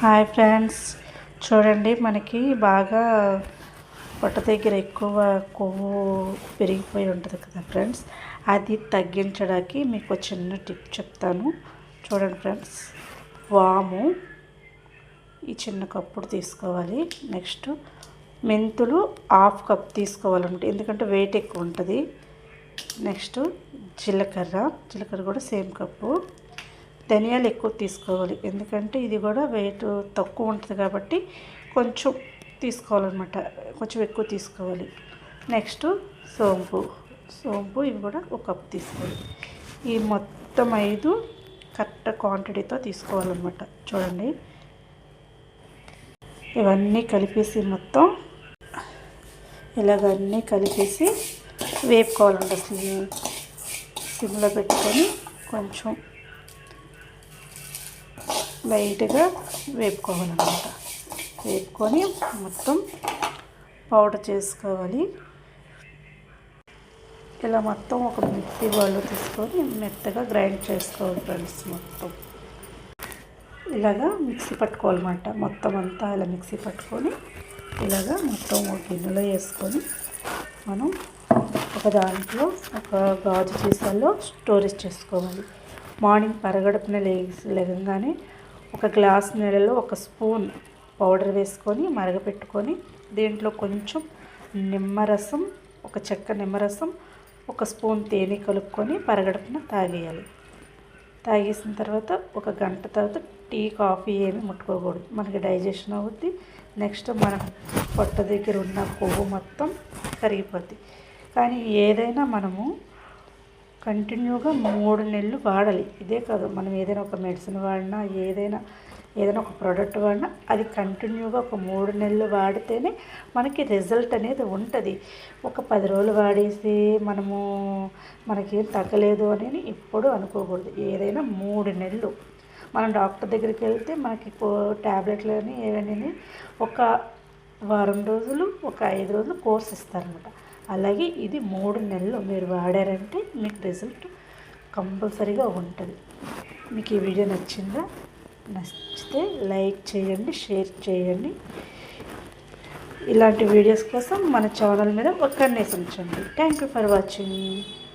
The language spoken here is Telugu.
హాయ్ ఫ్రెండ్స్ చూడండి మనకి బాగా పొట్ట దగ్గర ఎక్కువ కొవ్వు పెరిగిపోయి ఉంటుంది కదా ఫ్రెండ్స్ అది తగ్గించడానికి మీకు చిన్న టిప్ చెప్తాను. చూడండి ఫ్రెండ్స్ వాము ఈ చిన్న కప్పుడు తీసుకోవాలి. నెక్స్ట్ మెంతులు హాఫ్ కప్ తీసుకోవాలంటే ఎందుకంటే వెయిట్ ఎక్కువ ఉంటుంది. నెక్స్ట్ జీలకర్ర జీలకర్ర కూడా సేమ్ కప్పు. ధనియాలు ఎక్కువ తీసుకోవాలి. ఎందుకంటే ఇది కూడా వెయిట్ తక్కువ ఉంటుంది కాబట్టి కొంచెం తీసుకోవాలన్నమాట. కొంచెం ఎక్కువ తీసుకోవాలి. నెక్స్ట్ సోంపు. సోంపు ఇవి కూడా ఒక కప్ తీసుకోవాలి. ఈ మొత్తం ఐదు కరెక్ట్ క్వాంటిటీతో తీసుకోవాలన్నమాట. చూడండి. ఇవన్నీ కలిపేసి మొత్తం ఇలాగన్నీ కలిపేసి వేపుకోవాలండి సిమ్ సిమ్లో పెట్టుకొని కొంచెం లైట్గా వేపుకోవాలన్నమాట. వేపుకొని మొత్తం పౌడర్ చేసుకోవాలి. ఇలా మొత్తం ఒక మిక్సీ వాళ్ళు తీసుకొని మెత్తగా గ్రైండ్ చేసుకోవాలి ఫ్రెండ్స్ మొత్తం. ఇలాగా మిక్సీ పట్టుకోవాలన్నమాట. మొత్తం అంతా ఇలా మిక్సీ పట్టుకొని ఇలాగా మొత్తం ఒక గిన్నెలో వేసుకొని మనం ఒక దాంట్లో ఒక గాజు సీసాలో స్టోరేజ్ చేసుకోవాలి. మార్నింగ్ పరగడుపున లేచి లేవగానే ఒక గ్లాస్ నీళ్ళలో ఒక స్పూన్ పౌడర్ వేసుకొని మరగపెట్టుకొని దీంట్లో కొంచెం నిమ్మరసం ఒక చెక్క నిమ్మరసం ఒక స్పూన్ తేనె కలుపుకొని పరగడుపున తాగేయాలి. తాగేసిన తర్వాత ఒక గంట తర్వాత టీ కాఫీ ఏమి ముట్టుకోకూడదు. మనకి డైజెషన్ అవుద్ది. నెక్స్ట్ మన పొట్ట దగ్గర ఉన్న కొవ్వు మొత్తం కరిగిపోద్ది. కానీ ఏదైనా మనము కంటిన్యూగా మూడు నెలలు వాడాలి. ఇదే కాదు మనం ఏదైనా ఒక మెడిసిన్ వాడినా ఏదైనా ఏదైనా ఒక ప్రోడక్ట్ వాడినా అది కంటిన్యూగా ఒక మూడు నెలలు వాడితేనే మనకి రిజల్ట్ అనేది ఉంటుంది. ఒక పది రోజులు వాడేసి మనము మనకేం తగ్గలేదు అని ఎప్పుడు అనుకోకూడదు. ఏదైనా మూడు నెలలు. మనం డాక్టర్ దగ్గరికి వెళ్తే మనకి ట్యాబ్లెట్లు అని ఏవైనా ఒక వారం రోజులు ఒక ఐదు రోజులు కోర్స్ ఇస్తారనమాట. అలాగే ఇది మూడు నెలలు మీరు వాడారంటే మీకు రిజల్ట్ కంపల్సరీగా ఉంటుంది. మీకు ఈ వీడియో నచ్చిందా? నచ్చితే లైక్ చేయండి షేర్ చేయండి. ఇలాంటి వీడియోస్ కోసం మన ఛానల్ మీద ఒక ఉంచండి. Thank you for watching